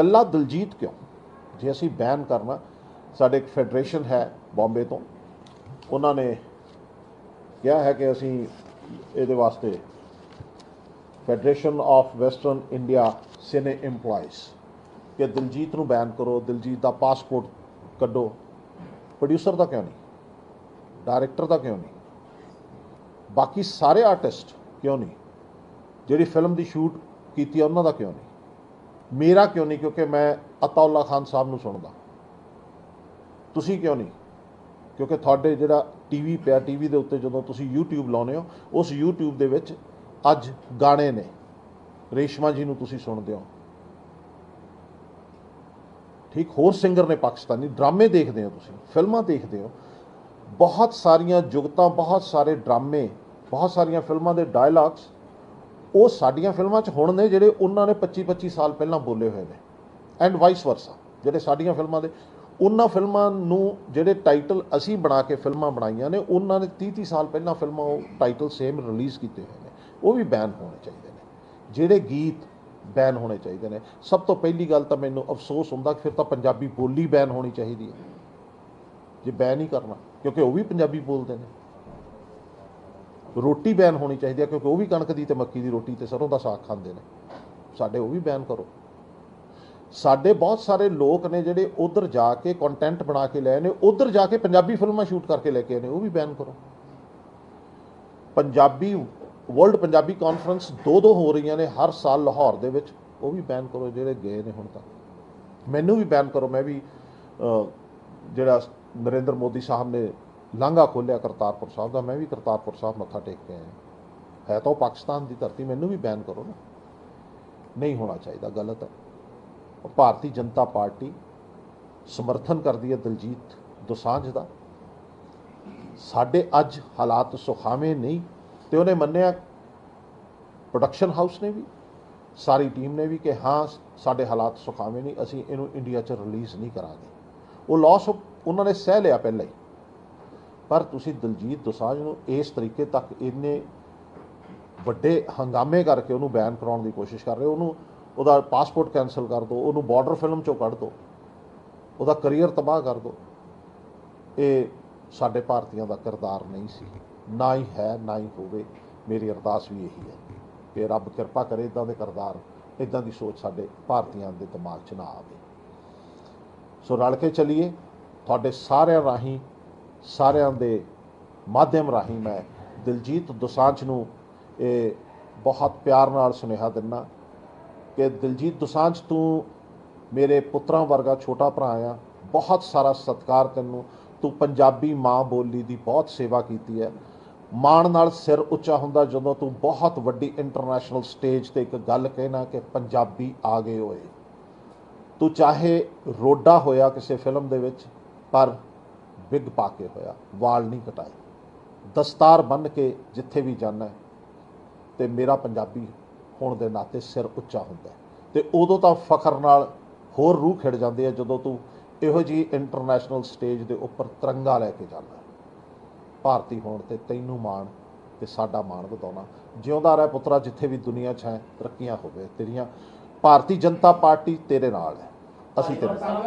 ਕੱਲਾ ਦਿਲਜੀਤ ਕਿਉਂ? ਜੇ ਅਸੀਂ ਬੈਨ ਕਰਨਾ, ਸਾਡੇ ਇੱਕ ਫੈਡਰੇਸ਼ਨ ਹੈ ਬੰਬੇ ਤੋਂ, ਉਹਨਾਂ ਨੇ ਕਿਹਾ ਹੈ ਕਿ ਅਸੀਂ ਇਹਦੇ ਵਾਸਤੇ federation of Western India cine EMPLOYEES ਕਿ ਦਿਲਜੀਤ ਨੂੰ ਬੈਨ ਕਰੋ, ਦਿਲਜੀਤ ਦਾ ਪਾਸਪੋਰਟ ਕੱਢੋ। ਪ੍ਰੋਡਿਊਸਰ ਦਾ ਕਿਉਂ ਨਹੀਂ? ਡਾਇਰੈਕਟਰ ਦਾ ਕਿਉਂ ਨਹੀਂ? ਬਾਕੀ ਸਾਰੇ ਆਰਟਿਸਟ ਕਿਉਂ ਨਹੀਂ? ਜਿਹੜੀ ਫਿਲਮ ਦੀ ਸ਼ੂਟ ਕੀਤੀ ਹੈ ਉਹਨਾਂ ਦਾ ਕਿਉਂ ਨਹੀਂ? ਮੇਰਾ ਕਿਉਂ ਨਹੀਂ? ਕਿਉਂਕਿ ਮੈਂ ਅਤਾਉਲਾ ਖਾਨ ਸਾਹਿਬ ਨੂੰ ਸੁਣਦਾ। ਤੁਸੀਂ ਕਿਉਂ ਨਹੀਂ? ਕਿਉਂਕਿ ਤੁਹਾਡੇ ਜਿਹੜਾ ਟੀਵੀ ਪਿਆ ਟੀਵੀ ਦੇ ਉੱਤੇ ਜਦੋਂ ਤੁਸੀਂ YouTube ਲਾਉਂਦੇ ਹੋ, ਉਸ YouTube ਦੇ ਵਿੱਚ ਅੱਜ ਗਾਣੇ ਨੇ। ਰੇਸ਼ਮਾ ਜੀ ਨੂੰ ਤੁਸੀਂ ਸੁਣਦੇ ਹੋ। ਠੀਕ? ਹੋਰ ਸਿੰਗਰ ਨੇ ਪਾਕਿਸਤਾਨੀ, ਡਰਾਮੇ ਦੇਖਦੇ ਹੋ ਤੁਸੀਂ, ਫਿਲਮਾਂ ਦੇਖਦੇ ਹੋ। ਬਹੁਤ ਸਾਰੀਆਂ ਜੁਗਤਾਂ, ਬਹੁਤ ਸਾਰੇ ਡਰਾਮੇ, ਬਹੁਤ ਸਾਰੀਆਂ ਫਿਲਮਾਂ ਦੇ ਡਾਇਲੌਗਸ ਉਹ ਸਾਡੀਆਂ ਫਿਲਮਾਂ 'ਚ ਹੁਣ ਨੇ ਜਿਹੜੇ ਉਹਨਾਂ ਨੇ 25 25 ਸਾਲ ਪਹਿਲਾਂ ਬੋਲੇ ਹੋਏ ਨੇ। ਐਂਡ ਵਾਈਸ ਵਰਸਾ ਜਿਹੜੇ ਸਾਡੀਆਂ ਫਿਲਮਾਂ ਦੇ, ਉਹਨਾਂ ਫਿਲਮਾਂ ਨੂੰ ਜਿਹੜੇ ਟਾਈਟਲ ਅਸੀਂ ਬਣਾ ਕੇ ਫਿਲਮਾਂ ਬਣਾਈਆਂ ਨੇ, ਉਹਨਾਂ ਨੇ 30 30 ਸਾਲ ਪਹਿਲਾਂ ਫਿਲਮਾਂ ਉਹ ਟਾਈਟਲ ਸੇਮ ਰਿਲੀਜ਼ ਕੀਤੇ ਹੋਏ ਨੇ। ਉਹ ਵੀ ਬੈਨ ਹੋਣੇ ਚਾਹੀਦੇ ਨੇ। ਜਿਹੜੇ ਗੀਤ ਬੈਨ ਹੋਣੇ ਚਾਹੀਦੇ ਨੇ। ਸਭ ਤੋਂ ਪਹਿਲੀ ਗੱਲ ਤਾਂ ਮੈਨੂੰ ਅਫਸੋਸ ਹੁੰਦਾ ਕਿ ਫਿਰ ਤਾਂ ਪੰਜਾਬੀ ਬੋਲੀ ਬੈਨ ਹੋਣੀ ਚਾਹੀਦੀ ਹੈ। ਜੇ ਬੈਨ ਹੀ ਕਰਨਾ, ਕਿਉਂਕਿ ਉਹ ਵੀ ਪੰਜਾਬੀ ਬੋਲਦੇ ਨੇ। ਰੋਟੀ ਬੈਨ ਹੋਣੀ ਚਾਹੀਦੀ ਹੈ ਕਿਉਂਕਿ ਉਹ ਵੀ ਕਣਕ ਦੀ ਤੇ ਮੱਕੀ ਦੀ ਰੋਟੀ ਤੇ ਸਰੋਂ ਦਾ ਸਾਗ ਖਾਂਦੇ ਨੇ। ਸਾਡੇ ਉਹ ਵੀ ਬੈਨ ਕਰੋ। ਸਾਡੇ ਬਹੁਤ ਸਾਰੇ ਲੋਕ ਨੇ ਜਿਹੜੇ ਉਧਰ ਜਾ ਕੇ ਕੰਟੈਂਟ ਬਣਾ ਕੇ ਲਏ ਨੇ, ਉਧਰ ਜਾ ਕੇ ਪੰਜਾਬੀ ਫਿਲਮਾਂ ਸ਼ੂਟ ਕਰਕੇ ਲੈ ਕੇ ਆਏ ਨੇ, ਉਹ ਵੀ ਬੈਨ ਕਰੋ। ਪੰਜਾਬੀ ਵਰਲਡ ਪੰਜਾਬੀ ਕਾਨਫਰੰਸ ਦੋ ਦੋ ਹੋ ਰਹੀਆਂ ਨੇ ਹਰ ਸਾਲ ਲਾਹੌਰ ਦੇ ਵਿੱਚ, ਉਹ ਵੀ ਬੈਨ ਕਰੋ, ਜਿਹੜੇ ਗਏ ਨੇ ਹੁਣ ਤੱਕ। ਮੈਨੂੰ ਵੀ ਬੈਨ ਕਰੋ, ਮੈਂ ਵੀ ਜਿਹੜਾ ਨਰਿੰਦਰ ਮੋਦੀ ਸਾਹਿਬ ਨੇ ਲਾਂਘਾ ਖੋਲਿਆ ਕਰਤਾਰਪੁਰ ਸਾਹਿਬ ਦਾ, ਮੈਂ ਵੀ ਕਰਤਾਰਪੁਰ ਸਾਹਿਬ ਮੱਥਾ ਟੇਕ ਕੇ ਆਇਆ। ਹੈ ਤਾਂ ਉਹ ਪਾਕਿਸਤਾਨ ਦੀ ਧਰਤੀ, ਮੈਨੂੰ ਵੀ ਬੈਨ ਕਰੋ ਨਾ। ਨਹੀਂ ਹੋਣਾ ਚਾਹੀਦਾ, ਗਲਤ। ਹੈ ਭਾਰਤੀ ਜਨਤਾ ਪਾਰਟੀ ਸਮਰਥਨ ਕਰਦੀ ਹੈ ਦਲਜੀਤ ਦੋਸਾਂਝ ਦਾ। ਸਾਡੇ ਅੱਜ ਹਾਲਾਤ ਸੁਖਾਵੇਂ ਨਹੀਂ, ਤੇ ਉਹਨੇ ਮੰਨਿਆ ਪ੍ਰੋਡਕਸ਼ਨ ਹਾਊਸ ਨੇ ਵੀ, ਸਾਰੀ ਟੀਮ ਨੇ ਵੀ ਕਿ ਹਾਂ, ਸਾਡੇ ਹਾਲਾਤ ਸੁਖਾਵੇਂ ਨਹੀਂ, ਅਸੀਂ ਇਹਨੂੰ ਇੰਡੀਆ 'ਚ ਰਿਲੀਜ਼ ਨਹੀਂ ਕਰਾਂਗੇ। ਉਹ ਲਾਸ ਉਹਨਾਂ ਨੇ ਸਹਿ ਲਿਆ ਪਹਿਲਾਂ ਹੀ। ਪਰ ਤੁਸੀਂ ਦਲਜੀਤ ਦੋਸਾਂਝ ਨੂੰ ਇਸ ਤਰੀਕੇ ਤੱਕ ਇੰਨੇ ਵੱਡੇ ਹੰਗਾਮੇ ਕਰਕੇ ਉਹਨੂੰ ਬੈਨ ਕਰਾਉਣ ਦੀ ਕੋਸ਼ਿਸ਼ ਕਰ ਰਹੇ ਹੋ, ਉਹਨੂੰ ਉਹਦਾ ਪਾਸਪੋਰਟ ਕੈਨਸਲ ਕਰ ਦਿਓ, ਉਹਨੂੰ ਬਾਰਡਰ ਫਿਲਮ ਚੋਂ ਕੱਢ ਦਿਓ, ਉਹਦਾ ਕੈਰੀਅਰ ਤਬਾਹ ਕਰ ਦਿਓ, ਇਹ ਸਾਡੇ ਭਾਰਤੀਆਂ ਦਾ ਕਿਰਦਾਰ ਨਹੀਂ ਸੀ। ਨਾ ਹੀ ਹੈ, ਨਾ ਹੀ ਹੋਵੇ, ਮੇਰੀ ਅਰਦਾਸ ਵੀ ਇਹੀ ਹੈ ਕਿ ਰੱਬ ਕਿਰਪਾ ਕਰੇ ਇਦਾਂ ਦੇ ਕਿਰਦਾਰ, ਇਦਾਂ ਦੀ ਸੋਚ ਸਾਡੇ ਭਾਰਤੀਆਂ ਦੇ ਦਿਮਾਗ 'ਚ ਨਾ ਆਵੇ। ਸੋ ਰਲ ਕੇ ਚੱਲੀਏ, ਤੁਹਾਡੇ ਸਾਰਿਆਂ ਰਾਹੀਂ ਸਾਰਿਆਂ ਦੇ ਮਾਧਿਅਮ ਰਾਹੀਂ ਮੈਂ ਦਿਲਜੀਤ ਦੋਸਾਂਝ ਨੂੰ ਇਹ ਬਹੁਤ ਪਿਆਰ ਨਾਲ ਸੁਨੇਹਾ ਦਿੰਦਾ ਕਿ ਦਿਲਜੀਤ ਦੋਸਾਂਝ, ਤੂੰ ਮੇਰੇ ਪੁੱਤਰਾਂ ਵਰਗਾ ਛੋਟਾ ਭਰਾ ਆ, ਬਹੁਤ ਸਾਰਾ ਸਤਿਕਾਰ ਤੈਨੂੰ, ਤੂੰ ਪੰਜਾਬੀ ਮਾਂ ਬੋਲੀ ਦੀ ਬਹੁਤ ਸੇਵਾ ਕੀਤੀ ਹੈ। ਮਾਣ ਨਾਲ ਸਿਰ ਉੱਚਾ ਹੁੰਦਾ ਜਦੋਂ ਤੂੰ ਬਹੁਤ ਵੱਡੀ ਇੰਟਰਨੈਸ਼ਨਲ ਸਟੇਜ ਤੇ ਇੱਕ ਗੱਲ ਕਹਿਣਾ ਕਿ ਪੰਜਾਬੀ ਆ ਗਏ ਹੋਏ। ਤੂੰ ਚਾਹੇ ਰੋਡਾ ਹੋਇਆ ਕਿਸੇ ਫਿਲਮ ਦੇ ਵਿੱਚ, ਪਰ ਬਿੱਗ ਪਾ ਕੇ ਹੋਇਆ, ਵਾਲ ਨਹੀਂ ਕਟਾਏ। ਦਸਤਾਰ ਬੰਨ ਕੇ ਜਿੱਥੇ ਵੀ ਜਾਣਾ ਹੈ, ਤੇ ਮੇਰਾ ਪੰਜਾਬੀ ਹੋਣ ਦੇ ਨਾਤੇ ਸਿਰ ਉੱਚਾ ਹੁੰਦਾ ਹੈ। ਤੇ ਉਦੋਂ ਤਾਂ ਫਖਰ ਨਾਲ ਹੋਰ ਰੂਹ ਖਿੜ ਜਾਂਦੀ ਹੈ ਜਦੋਂ ਤੂੰ ਇਹੋ ਜੀ ਇੰਟਰਨੈਸ਼ਨਲ ਸਟੇਜ ਦੇ ਉੱਪਰ ਤਿਰੰਗਾ ਲੈ ਕੇ ਜਾਂਦਾ ਭਾਰਤੀ ਹੋਣ ਤੇ ਤੈਨੂੰ ਮਾਣ ਤੇ ਸਾਡਾ ਮਾਣ ਵਧਾਉਣਾ। ਜਿਉਂਦਾ ਰਹਿ ਪੁੱਤਰਾ, ਜਿੱਥੇ ਵੀ ਦੁਨੀਆ 'ਚ ਹੈ, ਤਰੱਕੀਆਂ ਹੋਵੇ ਤੇਰੀਆਂ। ਭਾਰਤੀ ਜਨਤਾ ਪਾਰਟੀ ਤੇਰੇ ਨਾਲ ਹੈ। ਅਸੀਂ ਤੇਰੇ ਨਾਲ।